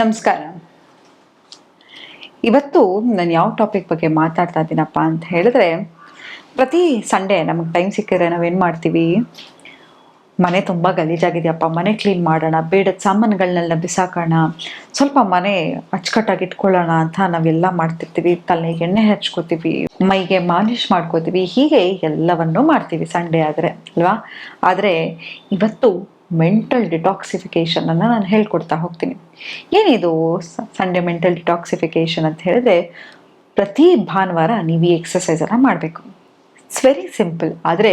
ನಮಸ್ಕಾರ. ಇವತ್ತು ನಾನು ಯಾವ ಟಾಪಿಕ್ ಬಗ್ಗೆ ಮಾತಾಡ್ತಾ ಇದ್ದೀನಪ್ಪ ಅಂತ ಹೇಳಿದ್ರೆ, ಪ್ರತಿ ಸಂಡೇ ನಮಗೆ ಟೈಮ್ ಸಿಕ್ಕಿದ್ರೆ ನಾವೇನು ಮಾಡ್ತೀವಿ? ಮನೆ ತುಂಬ ಗಲೀಜಾಗಿದೆಯಪ್ಪ, ಮನೆ ಕ್ಲೀನ್ ಮಾಡೋಣ, ಬೇಡದ ಸಾಮಾನುಗಳನ್ನೆಲ್ಲ ಬಿಸಾಕೋಣ, ಸ್ವಲ್ಪ ಮನೆ ಅಚ್ಚುಕಟ್ಟಾಗಿ ಇಟ್ಕೊಳ್ಳೋಣ ಅಂತ ನಾವೆಲ್ಲ ಮಾಡ್ತಿರ್ತೀವಿ. ತಲೆಗೆ ಎಣ್ಣೆ ಹಚ್ಕೋತೀವಿ, ಮೈಗೆ ಮಾಲಿಶ್ ಮಾಡ್ಕೋತೀವಿ, ಹೀಗೆ ಎಲ್ಲವನ್ನೂ ಮಾಡ್ತೀವಿ ಸಂಡೇ ಆದರೆ, ಅಲ್ವಾ? ಆದರೆ ಇವತ್ತು ಮೆಂಟಲ್ ಡಿಟಾಕ್ಸಿಫಿಕೇಶನ್ ಅನ್ನು ನಾನು ಹೇಳ್ಕೊಡ್ತಾ ಹೋಗ್ತೀನಿ. ಏನಿದು ಸಂಡೇ ಮೆಂಟಲ್ ಡಿಟಾಕ್ಸಿಫಿಕೇಷನ್ ಅಂತ ಹೇಳಿದ್ರೆ ಪ್ರತಿ ಭಾನುವಾರ ನೀವು ಈ ಎಕ್ಸಸೈಸನ್ನು ಮಾಡಬೇಕು. ಇಟ್ಸ್ ವೆರಿ ಸಿಂಪಲ್ ಆದರೆ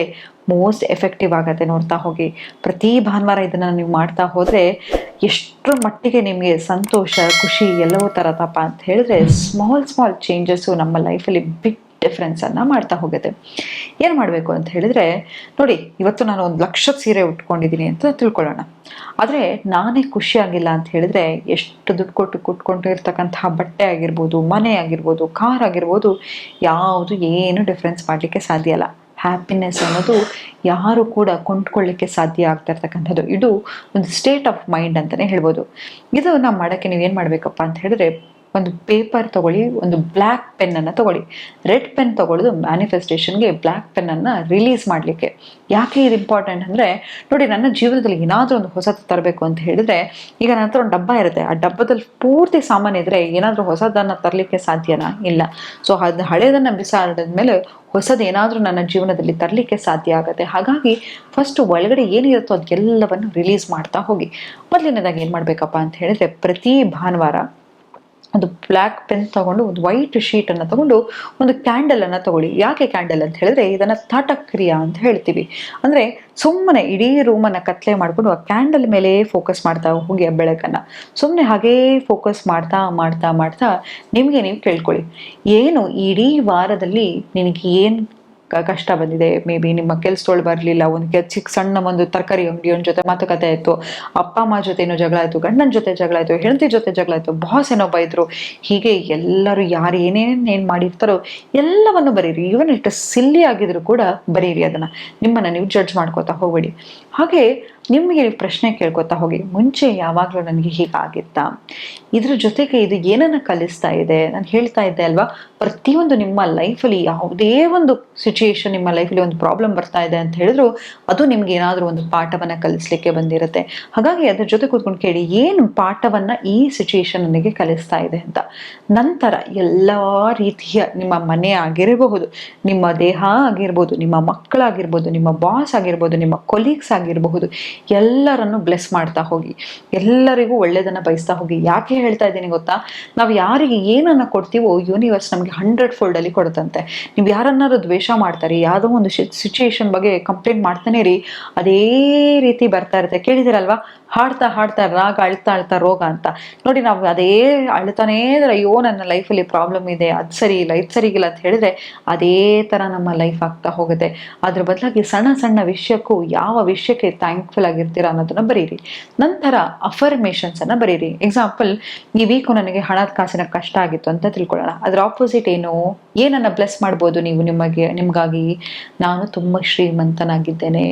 ಮೋಸ್ಟ್ ಎಫೆಕ್ಟಿವ್ ಆಗುತ್ತೆ ನೋಡ್ತಾ ಹೋಗಿ. ಪ್ರತಿ ಭಾನುವಾರ ಇದನ್ನು ನೀವು ಮಾಡ್ತಾ ಹೋದರೆ ಎಷ್ಟರ ಮಟ್ಟಿಗೆ ನಿಮಗೆ ಸಂತೋಷ ಖುಷಿ ಎಲ್ಲವೂ ತರತಪ್ಪ ಅಂತ ಹೇಳಿದ್ರೆ ಸ್ಮಾಲ್ ಸ್ಮಾಲ್ ಚೇಂಜಸ್ಸು ನಮ್ಮ ಲೈಫಲ್ಲಿ ಬಿಗ್ ಡಿಫ್ರೆನ್ಸನ್ನು ಮಾಡ್ತಾ ಹೋಗುತ್ತೆ. ಏನು ಮಾಡಬೇಕು ಅಂತ ಹೇಳಿದ್ರೆ, ನೋಡಿ, ಇವತ್ತು ನಾನು ಒಂದು ಲಕ್ಷದ ಸೀರೆ ಉಟ್ಕೊಂಡಿದ್ದೀನಿ ಅಂತ ತಿಳ್ಕೊಳ್ಳೋಣ. ಆದರೆ ನಾನೇ ಖುಷಿಯಾಗಿಲ್ಲ ಅಂತ ಹೇಳಿದ್ರೆ, ಎಷ್ಟು ದುಡ್ಡು ಕೊಟ್ಟು ಕುಟ್ಕೊಂಡಿರ್ತಕ್ಕಂತಹ ಬಟ್ಟೆ ಆಗಿರ್ಬೋದು, ಮನೆ ಆಗಿರ್ಬೋದು, ಕಾರ್ ಆಗಿರ್ಬೋದು, ಯಾವುದು ಏನು ಡಿಫ್ರೆನ್ಸ್ ಮಾಡಲಿಕ್ಕೆ ಸಾಧ್ಯ ಇಲ್ಲ. ಹ್ಯಾಪಿನೆಸ್ ಅನ್ನೋದು ಯಾರು ಕೂಡ ಕೊಂಡ್ಕೊಳ್ಳಿಕ್ಕೆ ಸಾಧ್ಯ ಆಗ್ತಾ ಇರ್ತಕ್ಕಂಥದ್ದು. ಇದು ಒಂದು ಸ್ಟೇಟ್ ಆಫ್ ಮೈಂಡ್ ಅಂತಲೇ ಹೇಳ್ಬೋದು. ಇದು ನಾವು ಮಾಡೋಕ್ಕೆ ನೀವೇನು ಮಾಡಬೇಕಪ್ಪ ಅಂತ ಹೇಳಿದ್ರೆ ಒಂದು ಪೇಪರ್ ತಗೊಳ್ಳಿ, ಒಂದು ಬ್ಲ್ಯಾಕ್ ಪೆನ್ನನ್ನು ತಗೊಳ್ಳಿ. ರೆಡ್ ಪೆನ್ ತಗೊಳ್ಳೋದು ಮ್ಯಾನಿಫೆಸ್ಟೇಷನ್ಗೆ ಬ್ಲ್ಯಾಕ್ ಪೆನ್ನನ್ನು ರಿಲೀಸ್ ಮಾಡಲಿಕ್ಕೆ. ಯಾಕೆ ಇದು ಇಂಪಾರ್ಟೆಂಟ್ ಅಂದರೆ, ನೋಡಿ ನನ್ನ ಜೀವನದಲ್ಲಿ ಏನಾದರೂ ಒಂದು ಹೊಸದು ತರಬೇಕು ಅಂತ ಹೇಳಿದ್ರೆ, ಈಗ ನನ್ನ ಹತ್ರ ಒಂದು ಡಬ್ಬ ಇರುತ್ತೆ. ಆ ಡಬ್ಬದಲ್ಲಿ ಪೂರ್ತಿ ಸಾಮಾನು ಇದ್ದರೆ ಏನಾದರೂ ಹೊಸದನ್ನು ತರಲಿಕ್ಕೆ ಸಾಧ್ಯನಾ? ಇಲ್ಲ. ಸೊ ಅದು ಹಳೆಯದನ್ನು ಬಿಸಾಡಿದ ಮೇಲೆ ಹೊಸದೇನಾದರೂ ನನ್ನ ಜೀವನದಲ್ಲಿ ತರಲಿಕ್ಕೆ ಸಾಧ್ಯ ಆಗುತ್ತೆ. ಹಾಗಾಗಿ ಫಸ್ಟ್ ಒಳಗಡೆ ಏನಿರುತ್ತೋ ಅದೆಲ್ಲವನ್ನು ರಿಲೀಸ್ ಮಾಡ್ತಾ ಹೋಗಿ. ಮೊದಲನೇದಾಗಿ ಏನು ಮಾಡಬೇಕಪ್ಪ ಅಂತ ಹೇಳಿದ್ರೆ, ಪ್ರತಿ ಭಾನುವಾರ ಒಂದು ಬ್ಲ್ಯಾಕ್ ಪೆನ್ ತಗೊಂಡು, ಒಂದು ವೈಟ್ ಶೀಟನ್ನು ತಗೊಂಡು, ಒಂದು ಕ್ಯಾಂಡಲನ್ನು ತಗೊಳ್ಳಿ. ಯಾಕೆ ಕ್ಯಾಂಡಲ್ ಅಂತ ಹೇಳಿದ್ರೆ, ಇದನ್ನು ತಾಟಕ್ರಿಯಾ ಅಂತ ಹೇಳ್ತೀವಿ. ಅಂದರೆ ಸುಮ್ಮನೆ ಇಡೀ ರೂಮನ್ನು ಕತ್ಲೆ ಮಾಡಿಕೊಂಡು ಆ ಕ್ಯಾಂಡಲ್ ಮೇಲೆ ಫೋಕಸ್ ಮಾಡ್ತಾ ಹೋಗಿ ಆ ಬೆಳಕನ್ನು. ಸುಮ್ಮನೆ ಹಾಗೇ ಫೋಕಸ್ ಮಾಡ್ತಾ ಮಾಡ್ತಾ ಮಾಡ್ತಾ ನಿಮಗೆ ನೀವು ಕೇಳ್ಕೊಳ್ಳಿ. ಏನು ಇಡೀ ವಾರದಲ್ಲಿ ನಿನಗೆ ಏನು ಕಷ್ಟ ಬಂದಿದೆ. ಮೇ ಬಿ ನಿಮ್ಮ ಕೆಲಸದೊಳು ಬರಲಿಲ್ಲ. ಒಂದು ಚಿಕ್ಕ ಸಣ್ಣ ಒಂದು ತರಕಾರಿ ಅಂಗಡಿಯವನ ಜೊತೆ ಮಾತುಕತೆ ಆಯಿತು. ಅಪ್ಪ, ಅಮ್ಮ ಜೊತೆ ಏನೋ ಜಗಳ ಆಯಿತು. ಗಂಡನ ಜೊತೆ ಜಗಳ ಆಯಿತು. ಹೆಂಡತಿ ಜೊತೆ ಜಗಳ ಆಯಿತು. ಬಾಸ್ ಏನೋ ಬೈದರು ಹೀಗೆ ಎಲ್ಲರೂ ಯಾರು ಏನೇನು ಏನು ಮಾಡಿರ್ತಾರೋ ಎಲ್ಲವನ್ನು ಬರೀರಿ. ಈವನ್ ಇಷ್ಟು ಸಿಲ್ಲಿ ಆಗಿದ್ರು ಕೂಡ ಬರೀರಿ ಅದನ್ನು. ನಿಮ್ಮನ್ನು ನೀವು ಜಡ್ಜ್ ಮಾಡ್ಕೋತಾ ಹೋಗಬೇಡಿ. ಹಾಗೆ ನಿಮಗೆ ಪ್ರಶ್ನೆ ಕೇಳ್ಕೊತಾ ಹೋಗಿ, ಮುಂಚೆ ಯಾವಾಗಲೂ ನನಗೆ ಹೀಗಾಗಿತ್ತಾ? ಇದ್ರ ಜೊತೆಗೆ ಇದು ಏನನ್ನು ಕಲಿಸ್ತಾ ಇದೆ? ನಾನು ಹೇಳ್ತಾ ಇದ್ದೆ ಅಲ್ವಾ, ಪ್ರತಿಯೊಂದು ನಿಮ್ಮ ಲೈಫಲ್ಲಿ ಯಾವುದೇ ಒಂದು ಸಿಚುಯೇಷನ್ ನಿಮ್ಮ ಲೈಫಲ್ಲಿ ಒಂದು ಪ್ರಾಬ್ಲಮ್ ಬರ್ತಾ ಇದೆ ಅಂತ ಹೇಳಿದ್ರು, ಅದು ನಿಮ್ಗೆ ಏನಾದರೂ ಒಂದು ಪಾಠವನ್ನು ಕಲಿಸ್ಲಿಕ್ಕೆ ಬಂದಿರುತ್ತೆ. ಹಾಗಾಗಿ ಅದ್ರ ಜೊತೆ ಕೂತ್ಕೊಂಡು ಕೇಳಿ, ಏನು ಪಾಠವನ್ನು ಈ ಸಿಚುಯೇಷನ್ ನನಗೆ ಕಲಿಸ್ತಾ ಇದೆ ಅಂತ? ನಂತರ ಎಲ್ಲ ರೀತಿಯ ನಿಮ್ಮ ಮನೆ ಆಗಿರಬಹುದು, ನಿಮ್ಮ ದೇಹ ಆಗಿರ್ಬೋದು, ನಿಮ್ಮ ಮಕ್ಕಳಾಗಿರ್ಬೋದು, ನಿಮ್ಮ ಬಾಸ್ ಆಗಿರ್ಬೋದು, ನಿಮ್ಮ ಕೊಲೀಗ್ಸ್ ಆಗಿರಬಹುದು ಎಲ್ಲರನ್ನು ಬ್ಲೆಸ್ ಮಾಡ್ತಾ ಹೋಗಿ, ಎಲ್ಲರಿಗೂ ಒಳ್ಳೆಯದನ್ನು ಬಯಸ್ತಾ ಹೋಗಿ. ಯಾಕೆ ಹೇಳ್ತಾ ಇದ್ದೀನಿ ಗೊತ್ತಾ? ನಾವು ಯಾರಿಗೆ ಏನನ್ನ ಕೊಡ್ತೀವೋ ಯೂನಿವರ್ಸ್ ನಮಗೆ ಹಂಡ್ರೆಡ್ ಫೋಲ್ಡಲ್ಲಿ ಕೊಡುತ್ತಂತೆ. ನೀವು ಯಾರನ್ನಾರು ದ್ವೇಷ ಮಾಡ್ತಾರೆ, ಯಾವುದೋ ಒಂದು ಸಿಚುಯೇಷನ್ ಬಗ್ಗೆ ಕಂಪ್ಲೇಂಟ್ ಮಾಡ್ತಾನೆ ರೀ ಅದೇ ರೀತಿ ಬರ್ತಾ ಇರುತ್ತೆ. ಕೇಳಿದಿರಲ್ವಾ ಹಾಡ್ತಾ ಹಾಡ್ತಾ ರಾಗ ಅಳ್ತಾ ಅಳ್ತಾ ರೋಗ ಅಂತ. ನೋಡಿ ನಾವು ಅದೇ ಅಳ್ತಾನೇ ಇದ್ರೆ ಅಯ್ಯೋ ನನ್ನ ಲೈಫಲ್ಲಿ ಪ್ರಾಬ್ಲಮ್ ಇದೆ, ಅದು ಸರಿ ಇಲ್ಲ, ಇದು ಸರಿಗಿಲ್ಲ ಅಂತ ಹೇಳಿದ್ರೆ ಅದೇ ಥರ ನಮ್ಮ ಲೈಫ್ ಆಗ್ತಾ ಹೋಗುತ್ತೆ. ಅದ್ರ ಬದಲಾಗಿ ಸಣ್ಣ ಸಣ್ಣ ವಿಷಯಕ್ಕೂ ಯಾವ ವಿಷಯಕ್ಕೆ ಥ್ಯಾಂಕ್ಫುಲ್ ಆಗಿರ್ತೀರಾ ಅನ್ನೋದನ್ನ ಬರೀರಿ. ನಂತರ ಅಫರ್ಮೇಷನ್ಸನ್ನು ಬರೀರಿ. ಎಕ್ಸಾಂಪಲ್ ಈ ವೀಕು ನನಗೆ ಹಣದ ಕಾಸಿನ ಕಷ್ಟ ಆಗಿತ್ತು ಅಂತ ತಿಳ್ಕೊಳ್ಳೋಣ. ಅದ್ರ ಆಪೋಸಿಟ್ ಏನು? ಏನನ್ನು ಬ್ಲೆಸ್ ಮಾಡ್ಬೋದು ನೀವು ನಿಮಗೆ, ನಿಮಗಾಗಿ? ನಾನು ತುಂಬ ಶ್ರೀಮಂತನಾಗಿದ್ದೇನೆ.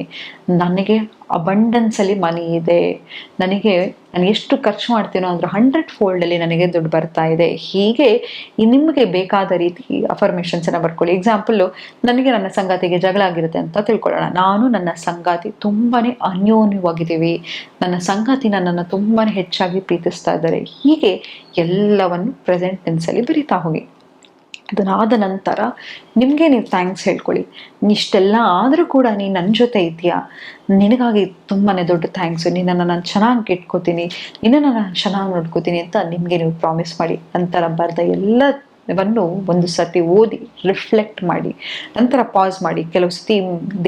ನನಗೆ ಅಬಂಡನ್ಸ್ ಅಲ್ಲಿ ಮನಿ ಇದೆ. ನನಗೆ, ನಾನು ಎಷ್ಟು ಖರ್ಚು ಮಾಡ್ತೀನೋ ಅಂದ್ರೆ ಹಂಡ್ರೆಡ್ ಫೋಲ್ಡಲ್ಲಿ ನನಗೆ ದುಡ್ಡು ಬರ್ತಾ ಇದೆ. ಹೀಗೆ ನಿಮಗೆ ಬೇಕಾದ ರೀತಿ ಅಫರ್ಮೇಷನ್ಸನ್ನು ಬರ್ಕೊಳ್ಳಿ. ಎಕ್ಸಾಂಪಲ್ ನನಗೆ ನನ್ನ ಸಂಗಾತಿಗೆ ಜಗಳ ಆಗಿರುತ್ತೆ ಅಂತ ತಿಳ್ಕೊಳ್ಳೋಣ. ನಾನು ನನ್ನ ಸಂಗಾತಿ ತುಂಬಾನೇ ಅನ್ಯೋನ್ಯವಾಗಿದ್ದೀವಿ. ನನ್ನ ಸಂಗಾತಿ ನನ್ನನ್ನು ತುಂಬಾನೇ ಹೆಚ್ಚಾಗಿ ಪ್ರೀತಿಸ್ತಾ ಇದ್ದಾರೆ. ಹೀಗೆ ಎಲ್ಲವನ್ನು ಪ್ರೆಸೆಂಟ್ ಟೆನ್ಸಲ್ಲಿ ಬರಿತಾ ಹೋಗಿ. ಅದನ್ನಾದ ನಂತರ ನಿಮಗೆ ನೀವು ಥ್ಯಾಂಕ್ಸ್ ಹೇಳ್ಕೊಳ್ಳಿ. ಇಷ್ಟೆಲ್ಲ ಆದರೂ ಕೂಡ ನೀನು ನನ್ನ ಜೊತೆ ಇದೆಯಾ ನಿನಗಾಗಿ ತುಂಬಾ ದೊಡ್ಡ ಥ್ಯಾಂಕ್ಸ್ ನಿನ್ನನ್ನು ನಾನು ಚೆನ್ನಾಗಿ ಇಟ್ಕೋತೀನಿ ನಿನ್ನನ್ನು ನಾನು ಚೆನ್ನಾಗಿ ನೋಡ್ಕೋತೀನಿ ಅಂತ ನಿಮಗೆ ನೀವು ಪ್ರಾಮಿಸ್ ಮಾಡಿ. ನಂತರ ಬರೆದ ಎಲ್ಲವನ್ನು ಒಂದು ಸತಿ ಓದಿ ರಿಫ್ಲೆಕ್ಟ್ ಮಾಡಿ, ನಂತರ ಪಾಸ್ ಮಾಡಿ. ಕೆಲವು ಸತಿ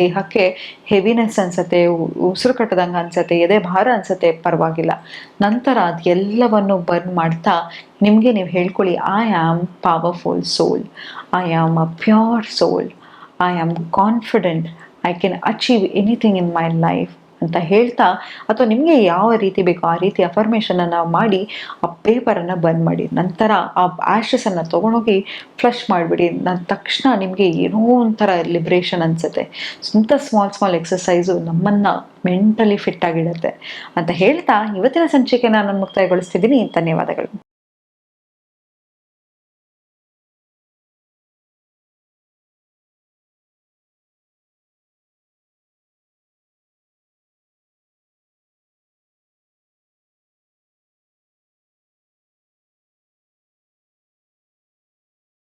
ದೇಹಕ್ಕೆ ಹೆವಿನೆಸ್ ಅನ್ಸತ್ತೆ ಉಸಿರು ಕಟ್ಟದಂಗೆ ಅನ್ಸತ್ತೆ, ಎದೆ ಭಾರ ಅನ್ಸತ್ತೆ, ಪರವಾಗಿಲ್ಲ. ನಂತರ ಅದೆಲ್ಲವನ್ನು ಬರ್ನ್ ಮಾಡ್ತಾ ನಿಮಗೆ ನೀವು ಹೇಳ್ಕೊಳ್ಳಿ I am powerful soul I am a pure soul I am confident I can achieve anything in my life ಅಂತ ಹೇಳ್ತಾ, ಅಥವಾ ನಿಮಗೆ ಯಾವ ರೀತಿ ಬೇಕೋ ಆ ರೀತಿ ಅಫರ್ಮೇಷನನ್ನು ಮಾಡಿ, ಆ ಪೇಪರನ್ನು ಬಂದ್ ಮಾಡಿ, ನಂತರ ಆ ಆ್ಯಶಸನ್ನು ತೊಗೊಂಡೋಗಿ ಫ್ಲಶ್ ಮಾಡಿಬಿಡಿ ನನ್ನ ತಕ್ಷಣ ನಿಮಗೆ ಏನೋ ಒಂಥರ ಲಿಬ್ರೇಷನ್ ಅನಿಸುತ್ತೆ. ಸ್ವಂತ ಸ್ಮಾಲ್ ಸ್ಮಾಲ್ ಎಕ್ಸಸೈಸು ನಮ್ಮನ್ನು ಮೆಂಟಲಿ ಫಿಟ್ ಆಗಿಡುತ್ತೆ. ಅಂತ ಹೇಳ್ತಾ, ಇವತ್ತಿನ ಸಂಚಿಕೆ ನಾನು ಮುಕ್ತಾಯಗೊಳಿಸ್ತಿದ್ದೀನಿ. ಧನ್ಯವಾದಗಳು.